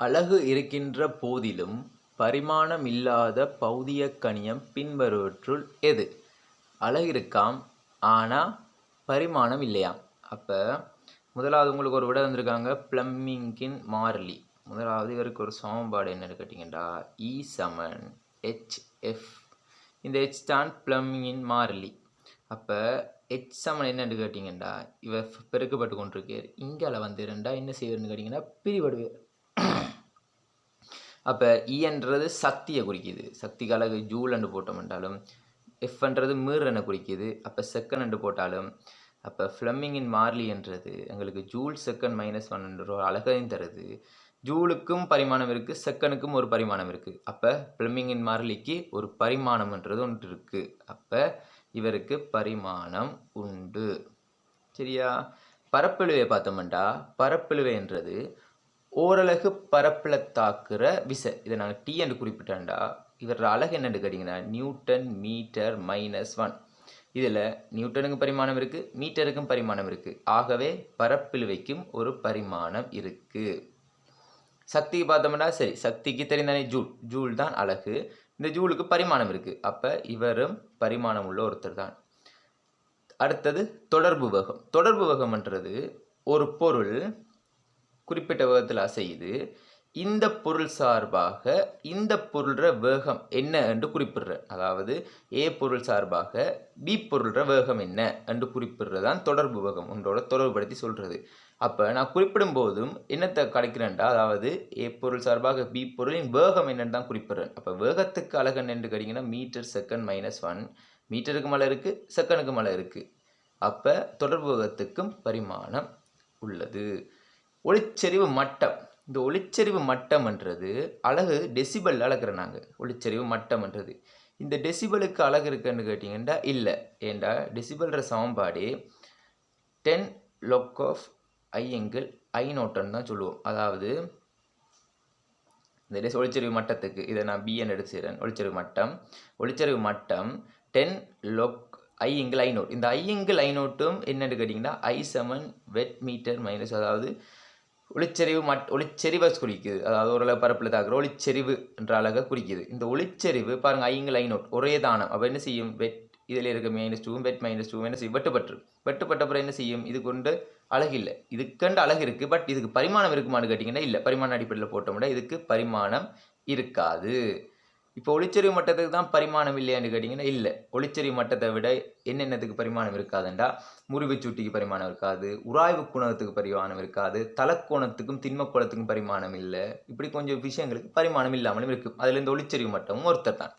அலகு இருக்கின்ற போதிலும் பரிமாணமில்லாத பௌதியக் கணியம் பின்வருவற்றுள் எது? அலகு இருக்காம் ஆனால் பரிமாணம் இல்லையாம். அப்போ முதலாவது உங்களுக்கு ஒரு விட வந்திருக்காங்க பிளம்மிங்கின் மாறிலி. முதலாவது இவருக்கு ஒரு சமன்பாடு என்னன்னு கேட்டிங்கன்னா இ சமன் ஹெச் எஃப் இந்த ஹெச் தான் பிளம்மிங்கின் மாறிலி. அப்போ ஹெச் சமன் என்னன்னு கேட்டிங்கன்னா இவர் பெருக்கப்பட்டு கொண்டிருக்கார் இங்கே வந்து ரெண்டா என்ன செய்வார்னு கேட்டிங்கன்னா பிரிவடுவார் அப்போ இன்றது e சக்தியை குறிக்குது. சக்திக்கு அழகு ஜூலண்டு போட்டோம்ன்றாலும் எஃப்ன்றது மீறனை குறிக்குது. அப்போ செகண்ட் போட்டாலும் அப்போ ஃப்ளம்மிங்கின் மார்லி என்றது எங்களுக்கு ஜூல் செகண்ட் மைனஸ் ஒன் ஒரு அழகையும் தருது. ஜூலுக்கும் பரிமாணம் இருக்குது செகண்டுக்கும் ஒரு பரிமாணம் இருக்குது அப்போ ஃப்ளம்மிங்கின் மார்லிக்கு ஒரு பரிமாணம்ன்றது ஒன்று இருக்குது அப்போ இவருக்கு பரிமாணம் உண்டு. சரியா? பரப்பிழுவை பார்த்தோம்னா பரப்பிழுவைன்றது ஓரலகு பரப்பில் தாக்குற விசை. இதை நாங்கள் டி என்று குறிப்பிட்டேன்டா. இவரோட அழகு என்னென்று கேட்டிங்கன்னா நியூட்டன் மீட்டர் மைனஸ் ஒன். இதில் நியூட்டனுக்கும் பரிமாணம் இருக்குது மீட்டருக்கும் பரிமாணம் இருக்குது ஆகவே பரப்பிழுவைக்கும் ஒரு பரிமாணம் இருக்குது சக்திக்கு பார்த்தோம்னா சரி சக்திக்கு தெரிந்தானே ஜூல். ஜூல் தான் அழகு. இந்த ஜூலுக்கு பரிமாணம் இருக்குது அப்போ இவரும் பரிமாணம் உள்ள ஒருத்தர் தான். அடுத்தது தொடர்பு வகம். தொடர்பு வகம்ன்றது ஒரு பொருள் குறிப்பிட்ட வேகத்தில் அசையுது. இந்த பொருள் சார்பாக இந்த பொருள்ற வேகம் என்ன என்று குறிப்பிடுற அதாவது ஏ பொருள் சார்பாக பி பொருள்ற வேகம் என்ன என்று குறிப்பிடுறதான் தொடர்பு வேகம் உன்றோட தொடர்புபடுத்தி சொல்கிறது அப்போ நான் குறிப்பிடும் போதும் என்னத்தை கிடைக்கிறேன்டா அதாவது ஏ பொருள் சார்பாக பி பொருளின் வேகம் என்னன்னு தான் குறிப்பிடுறேன். அப்போ வேகத்துக்கு அழகன் என்று கேட்டிங்கன்னா மீட்டர் செகண்ட் மைனஸ் ஒன் மீட்டருக்கு மலை இருக்குது செகண்டுக்கு மலை இருக்குது அப்போ தொடர்பு வேகத்துக்கும் பரிமாணம் உள்ளது. ஒளிச்செறிவு மட்டம். இந்த ஒளிச்செறிவு மட்டம்ன்றது அழகு டெசிபல் அளக்குறோம் நாங்கள் ஒளிச்செறிவு மட்டம்ன்றது. இந்த டெசிபலுக்கு அழகு இருக்குன்னு கேட்டிங்கன்னா இல்லை. ஏண்டா? டெசிபல்ற சமன்பாடு ten log of I angle I nought தான் சொல்லுவோம். அதாவது இந்த டெஸ் ஒளிச்செறிவு மட்டத்துக்கு இதை நான் பிஎன் எடுத்துக்கிறேன். ஒளிச்செறிவு மட்டம். ஒளிச்செறிவு மட்டம் ten log I angle I naught இந்த ஐ எங்கிள் ஐநோட்டும் என்னென்னு கேட்டிங்கன்னா I seven watt metre minus அதாவது ஒளிச்செறிவு மட் ஒளிச்செறிவை குறிக்குது. அதாவது ஓரளவு பரப்பில் தாக்குற ஒளிச்செறிவு என்ற அழகை குறிக்குது. இந்த ஒளிச்செறிவு பாருங்கள் ஐங்கிள் ஐநோட் ஒரே தானம். அப்போ என்ன செய்யும்? வெட் இதில் இருக்க minus two watt minus two என்ன செய்யும்? வெட்டுப்பற்று வெட்டுப்பட்ட அப்புறம் என்ன செய்யும்? இது கொண்டு அழகு இல்லை. இதுக்கண்டு அழகு இருக்குது பட் இதுக்கு பரிமாணம் இருக்குமான்னு கேட்டிங்கன்னா இல்லை. பரிமாண அடிப்படையில் போட்டோம்னா இதுக்கு பரிமாணம் இருக்காது. இப்போ ஒளிச்செறிவு மட்டத்துக்கு தான் பரிமாணம் இல்லையான்னு கேட்டிங்கன்னா இல்லை. ஒளிச்செறிவு மட்டத்தை விட என்னென்னத்துக்கு பரிமாணம் இருக்காதுண்டா? முறிவு சூட்டிக்கு பரிமாணம் இருக்காது. உராய்வு குணத்துக்கு பரிமாணம் இருக்காது. தலக்கோணத்துக்கும் திண்மக்கோணத்துக்கும் பரிமாணம் இல்லை. இப்படி கொஞ்சம் விஷயங்களுக்கு பரிமாணம் இல்லாமலும் இருக்குது அதில் இந்த ஒளிச்செறிவு மட்டமும் ஒருத்தர் தான்.